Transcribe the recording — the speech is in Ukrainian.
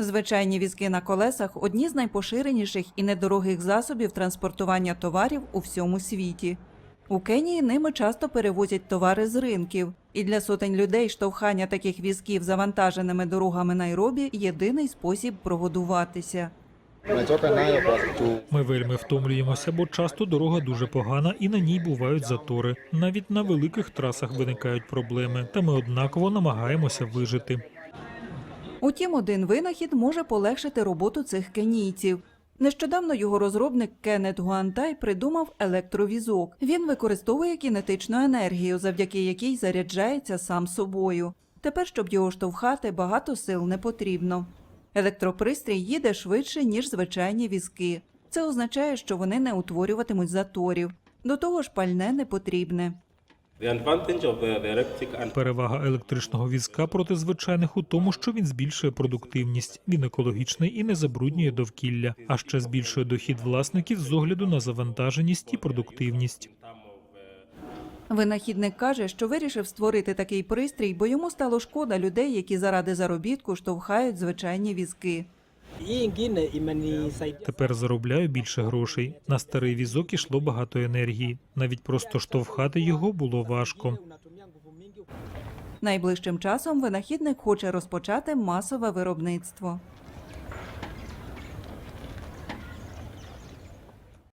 Звичайні візки на колесах одні з найпоширеніших і недорогих засобів транспортування товарів у всьому світі. У Кенії ними часто перевозять товари з ринків, і для сотень людей штовхання таких візків завантаженими дорогами Найробі єдиний спосіб прогодуватися. Ми вельми втомлюємося, бо часто дорога дуже погана і на ній бувають затори. Навіть на великих трасах виникають проблеми, та ми однаково намагаємося вижити. Утім, один винахід може полегшити роботу цих кенійців. Нещодавно його розробник Кеннет Гуантай придумав електровізок. Він використовує кінетичну енергію, завдяки якій заряджається сам собою. Тепер, щоб його штовхати, багато сил не потрібно. Електропристрій їде швидше, ніж звичайні візки. Це означає, що вони не утворюватимуть заторів. До того ж, пальне не потрібне. Перевага електричного візка проти звичайних у тому, що він збільшує продуктивність, він екологічний і не забруднює довкілля, а ще збільшує дохід власників з огляду на завантаженість і продуктивність. Винахідник каже, що вирішив створити такий пристрій, бо йому стало шкода людей, які заради заробітку штовхають звичайні візки. Hii ingine imenisaidia Тепер заробляю більше грошей. На старий візок ішло багато енергії. Навіть просто штовхати його було важко. Найближчим часом винахідник хоче розпочати масове виробництво.